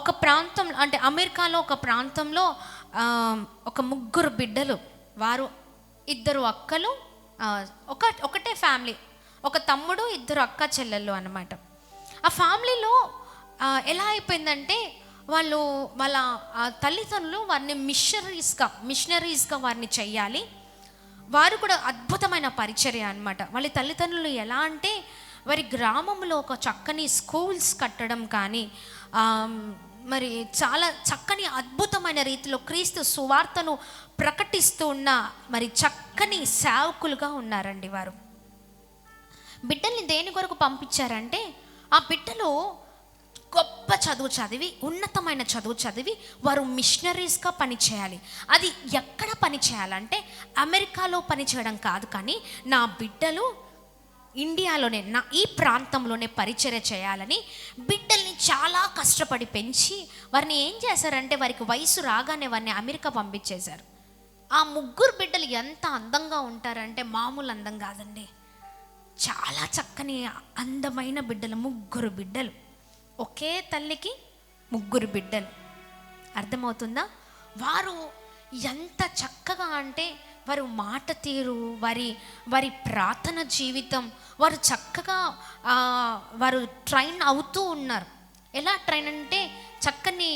ఒక ప్రాంతం అంటే అమెరికాలో ఒక ప్రాంతంలో ఒక ముగ్గురు బిడ్డలు వారు ఇద్దరు అక్కలు ఒక ఒకటే ఫ్యామిలీ. ఒక తమ్ముడు ఇద్దరు అక్క చెల్లెళ్ళు అనమాట ఆ ఫ్యామిలీలో ఎలా అయిపోయిందంటే వాళ్ళు వాళ్ళ తల్లిదండ్రులు వారిని మిషనరీస్గా మిషనరీస్గా వారిని చెయ్యాలి. వారు కూడా అద్భుతమైన పరిచర్య అనమాట వాళ్ళ తల్లిదండ్రులు ఎలా అంటే వారి గ్రామంలో ఒక చక్కని స్కూల్స్ కట్టడం కానీ మరి చాలా చక్కని అద్భుతమైన రీతిలో క్రీస్తు సువార్తను ప్రకటిస్తూ ఉన్న మరి చక్కని సేవకులుగా ఉన్నారండి వారు. బిడ్డల్ని దేని కొరకు పంపించారంటే ఆ బిడ్డలు గొప్ప చదువు చదివి ఉన్నతమైన చదువు చదివి వారు మిషనరీస్గా పనిచేయాలి అది ఎక్కడ పని చేయాలంటే అమెరికాలో పని చేయడం కాదు కానీ నా బిడ్డలు ఇండియాలోనే నా ఈ ప్రాంతంలోనే పరిచర్య చేయాలని బిడ్డల్ని చాలా కష్టపడి పెంచి వారిని ఏం చేశారంటే వారికి వయసు రాగానే వారిని అమెరికా పంపించేశారు. ఆ ముగ్గురు బిడ్డలు ఎంత అందంగా ఉంటారంటే మామూలు అందం కాదండి. చాలా చక్కని అందమైన బిడ్డలు ముగ్గురు బిడ్డలు. ఒకే తల్లికి ముగ్గురు బిడ్డలు. అర్థమవుతుందా? వారు ఎంత చక్కగా అంటే వారు మాట తీరు వారి వారి ప్రార్థన జీవితం వారు చక్కగా వారు ట్రైన్ అవుతూ ఉన్నారు. ఎలా ట్రైన్ అంటే చక్కని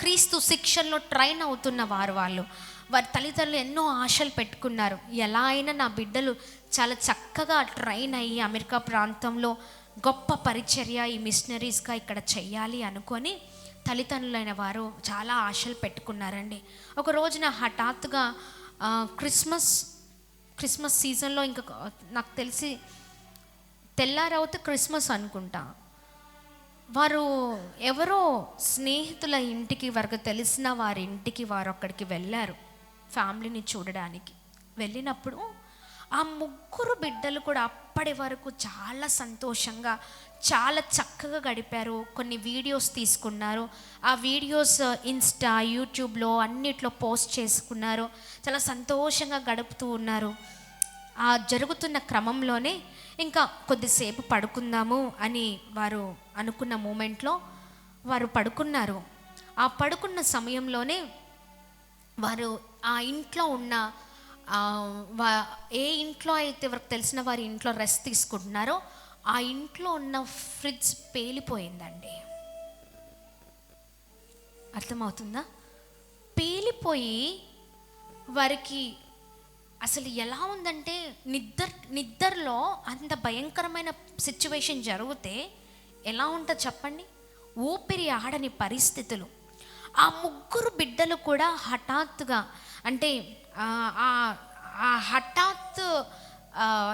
క్రీస్తు శిక్షల్లో ట్రైన్ అవుతున్న వారు వాళ్ళు. వారి తల్లిదండ్రులు ఎన్నో ఆశలు పెట్టుకున్నారు. ఎలా అయినా నా బిడ్డలు చాలా చక్కగా ట్రైన్ అయ్యి అమెరికా ప్రాంతంలో గొప్ప పరిచర్య ఈ మిషనరీస్గా ఇక్కడ చెయ్యాలి అనుకొని తల్లిదండ్రులైన వారు చాలా ఆశలు పెట్టుకున్నారండి. ఒక రోజున హఠాత్తుగా క్రిస్మస్ క్రిస్మస్ సీజన్లో ఇంకా నాకు తెలిసి తెల్లారవుతే క్రిస్మస్ అనుకుంటా. వారు ఎవరో స్నేహితుల ఇంటికి వరకు తెలిసిన వారి ఇంటికి వారు అక్కడికి వెళ్ళారు. ఫ్యామిలీని చూడడానికి. వెళ్ళినప్పుడు ఆ ముగ్గురు బిడ్డలు కూడా అప్పటి వరకు చాలా సంతోషంగా చాలా చక్కగా గడిపారు. కొన్ని వీడియోస్ తీసుకున్నారు. ఆ వీడియోస్ ఇన్స్టా యూట్యూబ్లో అన్నిట్లో పోస్ట్ చేసుకున్నారు. చాలా సంతోషంగా గడుపుతూ ఉన్నారు. ఆ జరుగుతున్న క్రమంలోనే ఇంకా కొద్దిసేపు పడుకుందాము అని వారు అనుకున్న మూమెంట్లో వారు పడుకున్నారు. ఆ పడుకున్న సమయంలోనే వారు ఆ ఇంట్లో ఉన్న ఏ ఇంట్లో అయితే వారికి తెలిసిన వారి ఇంట్లో రెస్ట్ తీసుకుంటున్నారో ఆ ఇంట్లో ఉన్న ఫ్రిడ్జ్ పేలిపోయిందండి. అర్థమవుతుందా? పేలిపోయి వారికి అసలు ఎలా ఉందంటే నిద్ర నిద్రలో అంత భయంకరమైన సిచ్యువేషన్ జరిగితే ఎలా ఉంటుందో చెప్పండి? ఊపిరి ఆడని పరిస్థితులు. ఆ ముగ్గురు బిడ్డలు కూడా హఠాత్తుగా అంటే ఆ, హఠాత్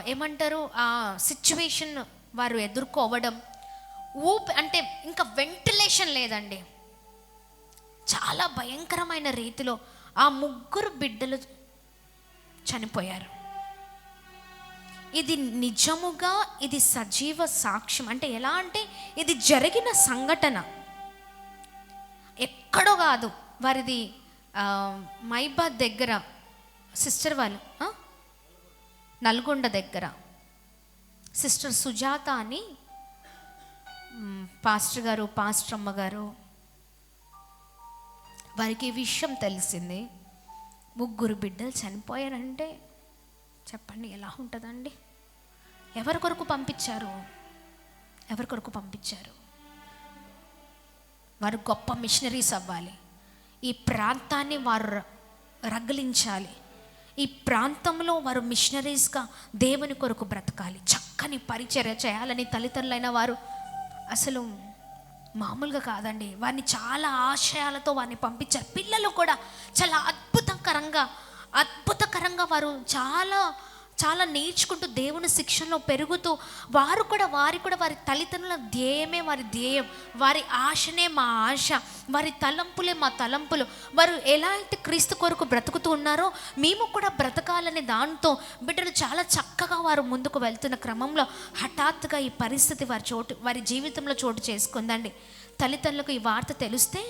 ఏమంటారు ఆ సిచ్యువేషన్ వారు ఎదుర్కోవడం ఊపి అంటే ఇంకా వెంటిలేషన్ లేదండి. చాలా భయంకరమైన రీతిలో ఆ ముగ్గురు బిడ్డలు చనిపోయారు. ఇది నిజముగా ఇది సజీవ సాక్ష్యం. అంటే ఎలా అంటే ఇది జరిగిన సంఘటన. ఎక్కడో కాదు. వారిది మైబాద్ దగ్గర సిస్టర్ వాళ్ళు నల్గొండ దగ్గర. సిస్టర్ సుజాత అని పాస్టర్ గారు పాస్టర్ అమ్మగారు వారికి విషయం తెలిసింది. ముగ్గురు బిడ్డలు చనిపోయారంటే చెప్పండి ఎలా ఉంటుందండి? ఎవరి కొరకు పంపించారు? ఎవరి కొరకు పంపించారు? వారు గొప్ప మిషనరీస్ అవ్వాలి. ఈ ప్రాంతాన్ని వారు ర- రగిలించాలి. ఈ ప్రాంతంలో వారు మిషనరీస్గా దేవుని కొరకు బ్రతకాలి. చక్కని పరిచర్య చేయాలని తల్లిదండ్రులైన వారు అసలు మామూలుగా కాదండి. వారిని చాలా ఆశయాలతో వారిని పంపించారు. పిల్లలు కూడా చాలా అద్భుతకరంగా అద్భుతకరంగా వారు చాలా చాలా నేర్చుకుంటూ దేవుని శిక్షణలో పెరుగుతూ వారు కూడా వారి కూడా వారి తల్లిదండ్రుల ధ్యేయమే వారి ధ్యేయం. వారి ఆశనే మా ఆశ. వారి తలంపులే మా తలంపులు. వారు ఎలా అయితే క్రీస్తు కొరకు బ్రతుకుతూ ఉన్నారో మేము కూడా బ్రతకాలనే దాంతో బిడ్డలు చాలా చక్కగా వారు ముందుకు వెళ్తున్న క్రమంలో హఠాత్తుగా ఈ పరిస్థితి వారి చోటు వారి జీవితంలో చోటు చేసుకుందండి. తల్లిదండ్రులకు ఈ వార్త తెలిస్తే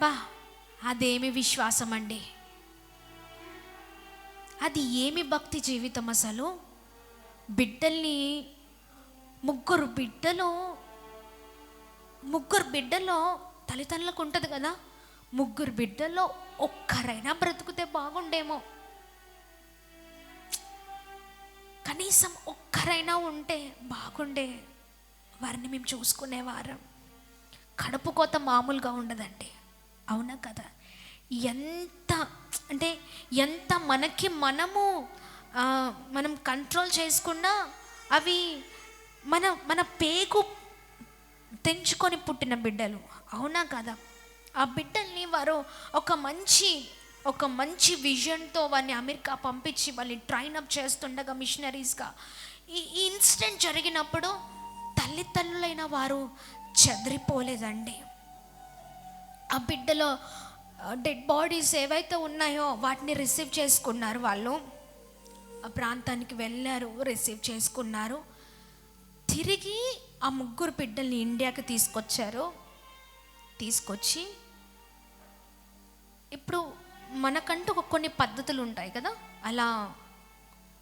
బా అదేమి విశ్వాసం అండి అది ఏమి భక్తి జీవితం అసలు? బిడ్డల్ని ముగ్గురు బిడ్డలు ముగ్గురు బిడ్డలో తల్లిదండ్రులకు ఉంటుంది కదా? ముగ్గురు బిడ్డల్లో ఒక్కరైనా బ్రతుకుతే బాగుండేమో. కనీసం ఒక్కరైనా ఉంటే బాగుండే వారిని మేము చూసుకునేవారం కడుపు కోత మామూలుగా ఉండదండి. అవునా కదా? ఎంత అంటే ఎంత మనకి మనము మనం కంట్రోల్ చేసుకున్నా అవి మన మన పేగు తెంచుకొని పుట్టిన బిడ్డలు. అవునా కదా? ఆ బిడ్డల్ని వారు ఒక మంచి ఒక మంచి విజన్తో వారిని అమెరికా పంపించి వాళ్ళని ట్రైన్ అప్ చేస్తుండగా మిషనరీస్గా ఈ ఈ ఇన్సిడెంట్ జరిగినప్పుడు తల్లిదండ్రులైన వారు చెదిరిపోలేదండి. ఆ బిడ్డలో డెడ్ బాడీస్ ఏవైతే ఉన్నాయో వాటిని రిసీవ్ చేసుకున్నారు వాళ్ళు. ఆ ప్రాంతానికి వెళ్ళారు రిసీవ్ చేసుకున్నారు. తిరిగి ఆ ముగ్గురు బిడ్డల్ని ఇండియాకి తీసుకొచ్చారు. తీసుకొచ్చి ఇప్పుడు మనకంటూ కొన్ని పద్ధతులు ఉంటాయి కదా? అలా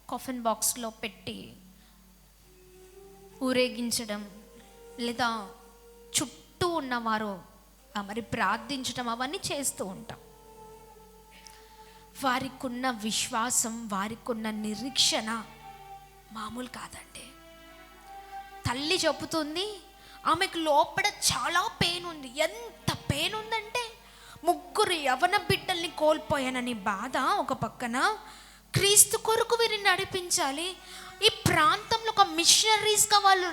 కాఫిన్ బాక్స్లో పెట్టి ఊరేగించడం లేదా చుట్టూ ఉన్నవారు మరి ప్రార్థించడం అవన్నీ చేస్తూ ఉంటాం. వారికున్న విశ్వాసం వారికున్న నిరీక్షణ మామూలు కాదండి. తల్లి చెబుతుంది ఆమెకు లోపల చాలా పెయిన్ ఉంది. ఎంత పెయిన్ ఉందంటే ముగ్గురు యవన బిడ్డల్ని కోల్పోయానని బాధ ఒక పక్కన క్రీస్తు కొరకు వీరిని నడిపించాలి. ఈ ప్రాంతంలో ఒక మిషనరీస్గా వాళ్ళు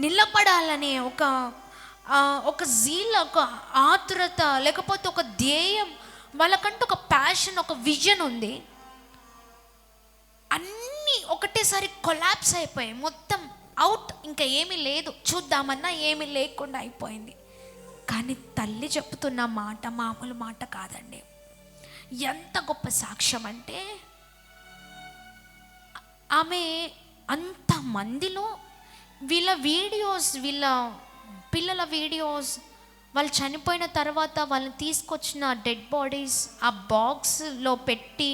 నిలబడాలనే ఒక ఒక జీల్ ఒక ఆతురత లేకపోతే ఒక ధ్యేయం వాళ్ళకంటూ ఒక ప్యాషన్ ఒక విజన్ ఉంది. అన్నీ ఒకటేసారి కొలాప్స్ అయిపోయాయి. మొత్తం అవుట్ ఇంకా ఏమీ లేదు. చూద్దామన్నా ఏమీ లేకుండా అయిపోయింది. కానీ తల్లి చెప్తున్న మాట మామూలు మాట కాదండి. ఎంత గొప్ప సాక్ష్యం అంటే ఆమె అంత మందిలో వీళ్ళ వీడియోస్ వీళ్ళ పిల్లల వీడియోస్ వాళ్ళు చనిపోయిన తర్వాత వాళ్ళని తీసుకొచ్చిన డెడ్ బాడీస్ ఆ బాక్స్లో పెట్టి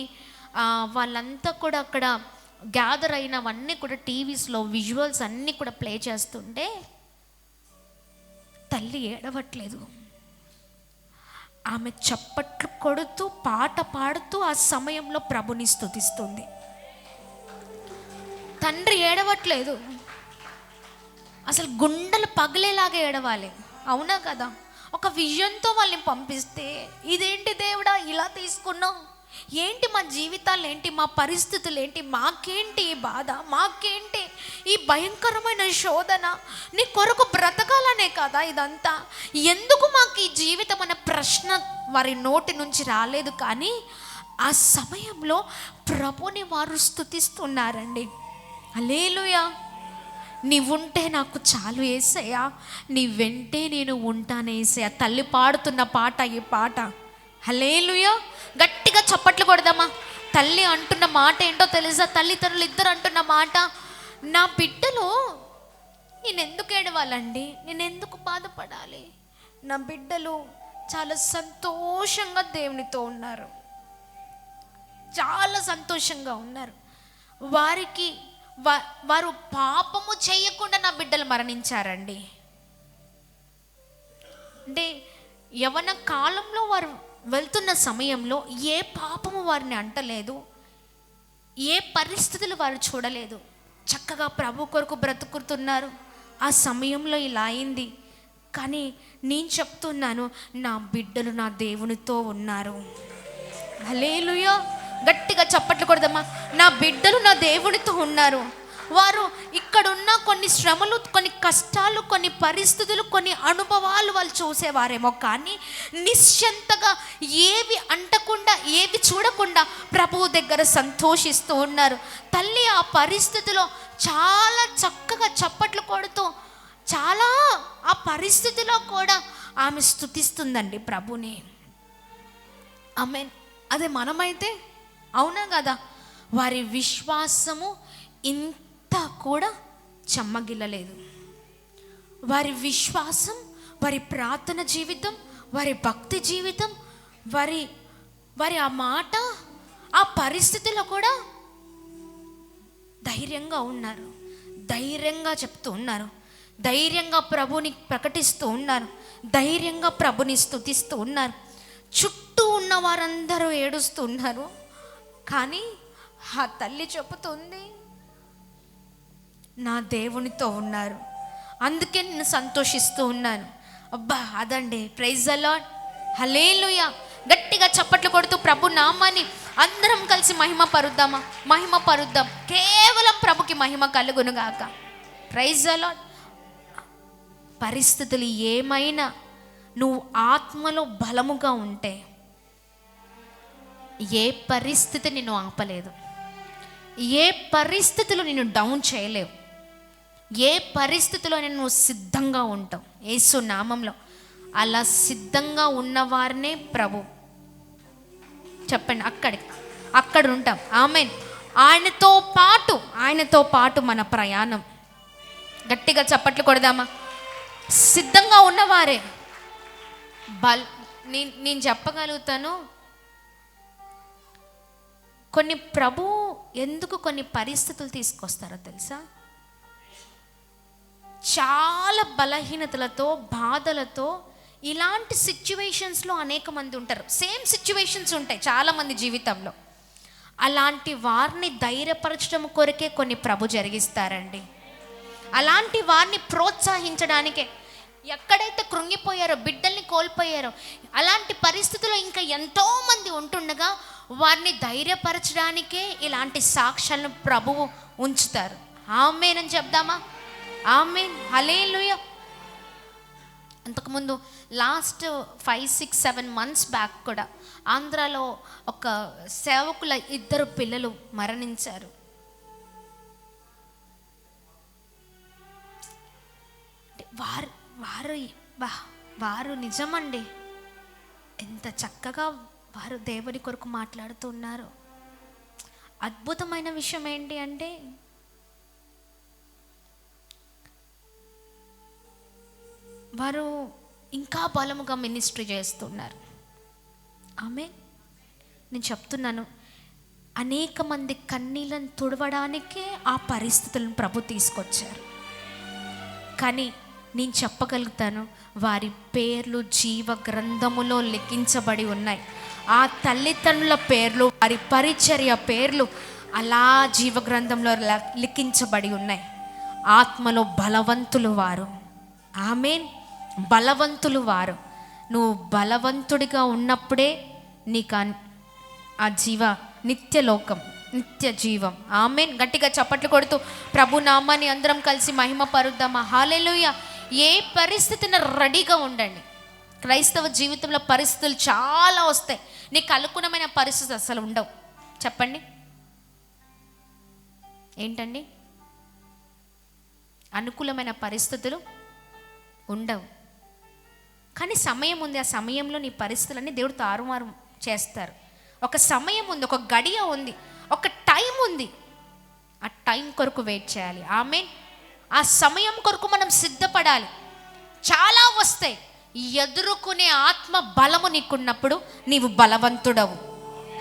వాళ్ళంతా కూడా అక్కడ గ్యాదర్ అయినవన్నీ కూడా టీవీస్లో విజువల్స్ అన్నీ కూడా ప్లే చేస్తుంటే తల్లి ఏడవట్లేదు. ఆమె చప్పట్లు కొడుతూ పాట పాడుతూ ఆ సమయంలో ప్రభుని స్థుతిస్తుంది తండ్రి ఏడవట్లేదు. అసలు గుండెలు పగిలేలాగా ఏడవాలి. అవునా కదా? ఒక విజన్తో వాళ్ళని పంపిస్తే ఇదేంటి దేవుడా ఇలా తీసుకున్నావు? ఏంటి మా జీవితాలు ఏంటి మా పరిస్థితులు ఏంటి మాకేంటి ఈ బాధ మాకేంటి ఈ భయంకరమైన శోధన? నీ కొరకు బ్రతకాలనే కదా ఇదంతా. ఎందుకు మాకు ఈ జీవితం అనే ప్రశ్న వారి నోటి నుంచి రాలేదు కానీ ఆ సమయంలో ప్రభుని వారు స్తుతిస్తున్నారండి. అలేలుయా నీవుంటే నాకు చాలు ఏసయ్యా నీ వెంటే నేను ఉంటాను ఏసయ్యా. తల్లి పాడుతున్న పాట ఈ పాట. హలేలుయా గట్టిగా చప్పట్లు కొడదామా. తల్లి అంటున్న మాట ఏంటో తెలుసా? తల్లిదండ్రులు ఇద్దరు అంటున్న మాట. నా బిడ్డలు నేను ఎందుకు ఏడవాలండి? నేను ఎందుకు బాధపడాలి? నా బిడ్డలు చాలా సంతోషంగా దేవునితో ఉన్నారు. చాలా సంతోషంగా ఉన్నారు. వారికి వారు పాపము చేయకుండా నా బిడ్డలు మరణించారండి. అంటే యవన కాలంలో వారు వెళ్తున్న సమయంలో ఏ పాపము వారిని అంటలేదు. ఏ పరిస్థితులు వారు చూడలేదు. చక్కగా ప్రభు కొరకు బ్రతుకుతున్నారు. ఆ సమయంలో ఇలా అయింది. కానీ నేను చెప్తున్నాను నా బిడ్డలు నా దేవునితో ఉన్నారు. హలేలుయా గట్టిగా చప్పట్లు కొడదమ్మా. నా బిడ్డలు నా దేవునితో ఉన్నారు. వారు ఇక్కడున్న కొన్ని శ్రమలు కొన్ని కష్టాలు కొన్ని పరిస్థితులు కొన్ని అనుభవాలు వాళ్ళు చూసేవారేమో కానీ నిశ్చంతగా ఏవి అంటకుండా ఏవి చూడకుండా ప్రభువు దగ్గర సంతోషిస్తూ ఉన్నారు. తల్లి ఆ పరిస్థితిలో చాలా చక్కగా చప్పట్లు కొడుతూ చాలా ఆ పరిస్థితిలో కూడా ఆమె స్థుతిస్తుందండి ప్రభుని. ఆమె అదే మనమైతే అవునా కదా? వారి విశ్వాసము ఇంత కూడా చెమ్మగిల్లలేదు. వారి విశ్వాసం వారి ప్రార్థన జీవితం వారి భక్తి జీవితం వారి వారి ఆ మాట ఆ పరిస్థితిలో కూడా ధైర్యంగా ఉన్నారు. ధైర్యంగా చెప్తూ ఉన్నారు. ధైర్యంగా ప్రభుని ప్రకటిస్తూ ఉన్నారు. ధైర్యంగా ప్రభుని స్థుతిస్తూ ఉన్నారు. చుట్టూ ఉన్న వారందరూ ఏడుస్తూ ఉన్నారు. కానీ ఆ తల్లి చెబుతుంది నా దేవునితో ఉన్నారు. అందుకే నేను సంతోషిస్తూ ఉన్నాను. అబ్బా అదండి. ప్రైజ్ అలాడ్ హలేలుయ గట్టిగా చప్పట్లు కొడుతూ ప్రభు నామాన్ని అందరం కలిసి మహిమ పరుద్దామా మహిమ పరుద్దాం కేవలం ప్రభుకి మహిమ కలుగునుగాక ప్రైజ్ అలాడ్ పరిస్థితులు ఏమైనా నువ్వు ఆత్మలో బలముగా ఉంటే ఏ పరిస్థితి నిన్ను ఆపలేదు? ఏ పరిస్థితులు నిన్ను డౌన్ చేయలేవు? ఏ పరిస్థితిలో నువ్వు సిద్ధంగా ఉంటావు? యేసు నామంలో. అలా సిద్ధంగా ఉన్నవారినే ప్రభు. చెప్పండి అక్కడికి అక్కడ ఉంటాం. ఆమె ఆయనతో పాటు ఆయనతో పాటు మన ప్రయాణం. గట్టిగా చప్పట్లు కొడదామా? సిద్ధంగా ఉన్నవారే. బల్ నేను నేను చెప్పగలుగుతాను కొన్ని ప్రభు ఎందుకు కొన్ని పరిస్థితులు తీసుకొస్తారో తెలుసా? చాలా బలహీనతలతో బాధలతో ఇలాంటి సిచ్యువేషన్స్లో అనేక మంది ఉంటారు. సేమ్ సిచ్యువేషన్స్ ఉంటాయి చాలామంది జీవితంలో. అలాంటి వారిని ధైర్యపరచడం కొరకే కొన్ని ప్రభు జరిగిస్తారండి. అలాంటి వారిని ప్రోత్సహించడానికే ఎక్కడైతే కృంగిపోయారో బిడ్డల్ని కోల్పోయారో అలాంటి పరిస్థితుల్లో ఇంకా ఎంతో మంది ఉంటుండగా వారిని ధైర్యపరచడానికే ఇలాంటి సాక్ష్యాలను ప్రభువు ఉంచుతారు. ఆమెనని చెప్దామా? ఆమెన్. హలేలుయ అంతకుముందు last five six seven months back కూడా ఆంధ్రాలో ఒక సేవకుల ఇద్దరు పిల్లలు మరణించారు. అంటే వారు వారు బా వారు నిజమండి. ఎంత చక్కగా వారు దేవుని కొరకు మాట్లాడుతున్నారు అద్భుతమైన విషయం ఏంటి అంటే వారు ఇంకా బలముగా మినిస్ట్రీ చేస్తున్నారు. ఆమె నేను చెప్తున్నాను అనేక మంది కన్నీళ్ళను తుడవడానికే ఆ పరిస్థితులను ప్రభు తీసుకొచ్చారు. కానీ నేను చెప్పగలుగుతాను. వారి పేర్లు జీవ గ్రంథములో లిఖించబడి ఉన్నాయి. ఆ తల్లిదండ్రుల పేర్లు వారి పరిచర్య పేర్లు అలా జీవ గ్రంథంలో ల- లిఖించబడి ఉన్నాయి. ఆత్మలో బలవంతులు వారు. ఆమెన్. బలవంతులు వారు. నువ్వు బలవంతుడిగా ఉన్నప్పుడే నీకు ఆ- ఆ జీవ నిత్య లోకం నిత్య జీవం ఆమెన్. గట్టిగా చప్పట్లు కొడుతూ ప్రభు నామాన్ని అందరం కలిసి మహిమ పరుద్దామా హాలెలుయ ఏ పరిస్థితిని రెడీగా ఉండండి. క్రైస్తవ జీవితంలో పరిస్థితులు చాలా వస్తాయి. నీకు అనుగుణమైన పరిస్థితి అసలు ఉండవు. చెప్పండి. ఏంటండి? అనుకూలమైన పరిస్థితులు ఉండవు. కానీ సమయం ఉంది. ఆ సమయంలో నీ పరిస్థితులన్నీ దేవుడు తారుమారు చేస్తారు. ఒక సమయం ఉంది. ఒక గడియ ఉంది. ఒక టైం ఉంది. ఆ టైం కొరకు వెయిట్ చేయాలి. ఆమె ఆ సమయం కొరకు మనం సిద్ధపడాలి. చాలా వస్తాయి. ఎదుర్కొనే ఆత్మ బలము నీకున్నప్పుడు నీవు బలవంతుడవు.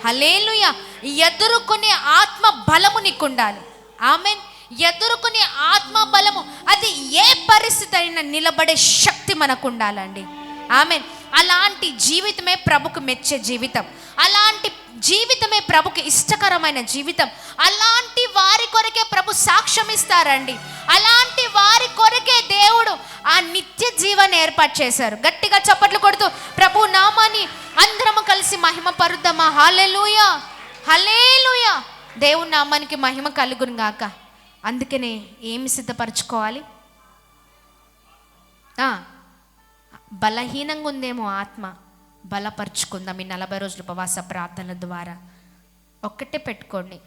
హలేలుయ ఎదుర్కొనే ఆత్మ బలము నీకుండాలి. ఆమెన్. ఎదుర్కొనే ఆత్మ బలము అది ఏ పరిస్థితి అయినా నిలబడే శక్తి మనకు ఉండాలండి ఆమెన్. అలాంటి జీవితమే ప్రభుకు మెచ్చే జీవితం. అలాంటి జీవితమే ప్రభుకి ఇష్టకరమైన జీవితం. అలాంటి వారి కొరకే ప్రభు సాక్ష్యం ఇస్తారండి. అలాంటి వారి కొరకే దేవుడు ఆ నిత్య జీవన ఏర్పాటు చేశారు. గట్టిగా చప్పట్లు కొడుతూ ప్రభు నామాని అందరము కలిసి మహిమ పరుద్దామా హల్లెలూయా! హల్లెలూయా! దేవుని నామానికి మహిమ కలుగును గాక. అందుకనే ఏమి సిద్ధపరచుకోవాలి? ఆ, బలహీనంగా ఉందేమో ఆత్మ. బలపరుచుకుందాం ఈ నలభై రోజుల ఉపవాస ప్రార్థన ద్వారా. ఒక్కటే పెట్టుకోండి.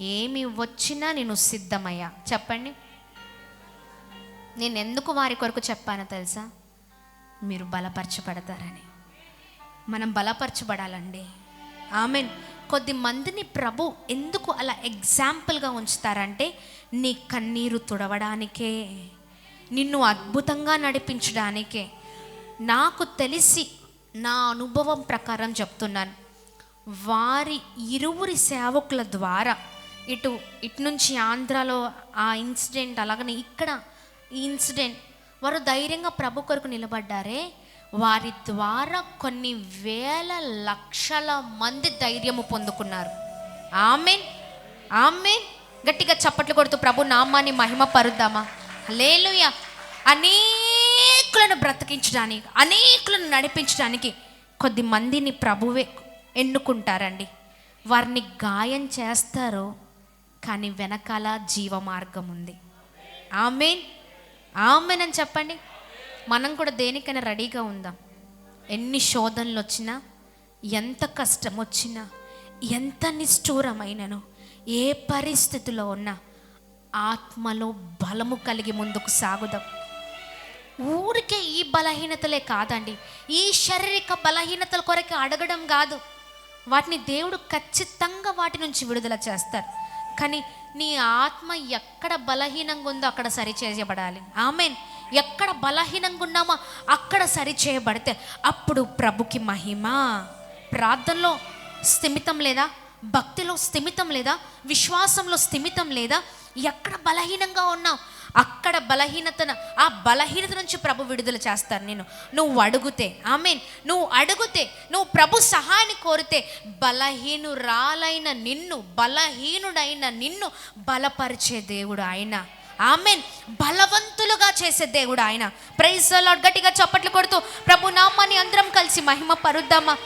ఏమి వచ్చినా నేను సిద్ధమయ్యా. చెప్పండి. నేను ఎందుకు వారి కొరకు చెప్పానో తెలుసా? మీరు బలపరచబడతారని. మనం బలపరచబడాలండి. ఆమెన్. కొద్ది మందిని ప్రభు ఎందుకు అలా ఎగ్జాంపుల్గా ఉంచుతారంటే నీ కన్నీరు తుడవడానికే నిన్ను అద్భుతంగా నడిపించడానికే నాకు తెలిసి నా అనుభవం ప్రకారం చెప్తున్నాను. వారి ఇరువురి సేవకుల ద్వారా ఇటు ఇటు నుంచి ఆంధ్రాలో ఆ ఇన్సిడెంట్ అలాగనే ఇక్కడ ఈ ఇన్సిడెంట్ వారు ధైర్యంగా ప్రభు కొరకు నిలబడ్డారే. వారి ద్వారా కొన్ని వేల లక్షల మంది ధైర్యము పొందుకున్నారు. ఆమెన్. ఆమెన్. గట్టిగా చప్పట్లు కొడుతూ ప్రభు నామాన్ని మహిమ పరుద్దామా లేలుయ అనేకులను బ్రతికించడానికి అనేకులను నడిపించడానికి కొద్ది మందిని ప్రభువే ఎన్నుకుంటారండి. వారిని గాయం చేస్తారు కానీ వెనకాల జీవ మార్గం ఉంది. ఆమెన్. ఆమెన్ అని చెప్పండి. మనం కూడా దేనికైనా రెడీగా ఉందాం. ఎన్ని శోధనలు వచ్చినా ఎంత కష్టం వచ్చినా ఎంత నిష్ఠూరమైనను ఏ పరిస్థితిలో ఉన్నా ఆత్మలో బలము కలిగి ముందుకు సాగుదాం. ఊరికే ఈ బలహీనతలే కాదండి. ఈ శారీరక బలహీనతల కొరకే అడగడం కాదు. వాటిని దేవుడు ఖచ్చితంగా వాటి నుంచి విడుదల చేస్తారు. కానీ నీ ఆత్మ ఎక్కడ బలహీనంగా ఉందో అక్కడ సరి చేయబడాలి ఆమెన్. ఎక్కడ బలహీనంగా ఉన్నామో అక్కడ సరి చేయబడితే అప్పుడు ప్రభుకి మహిమ. ప్రార్థనలో స్థిమితం లేదా? భక్తిలో స్థిమితం లేదా? విశ్వాసంలో స్థిమితం లేదా? ఎక్కడ బలహీనంగా ఉన్నావు? అక్కడ బలహీనతను ఆ బలహీనత నుంచి ప్రభు విడుదల చేస్తారు నేను నువ్వు అడుగుతే ఆమెన్. నువ్వు అడుగుతే నువ్వు ప్రభు సహాయాన్ని కోరితే బలహీనురాలైన నిన్ను బలహీనుడైన నిన్ను బలపరిచే దేవుడు ఆయన. ఆమెన్. బలవంతులుగా చేసే దేవుడు ఆయన. ప్రైజ్ లాడ్ గట్టిగా చప్పట్లు కొడుతూ ప్రభు నామాన్ని అందరం కలిసి మహిమ పరుద్దామా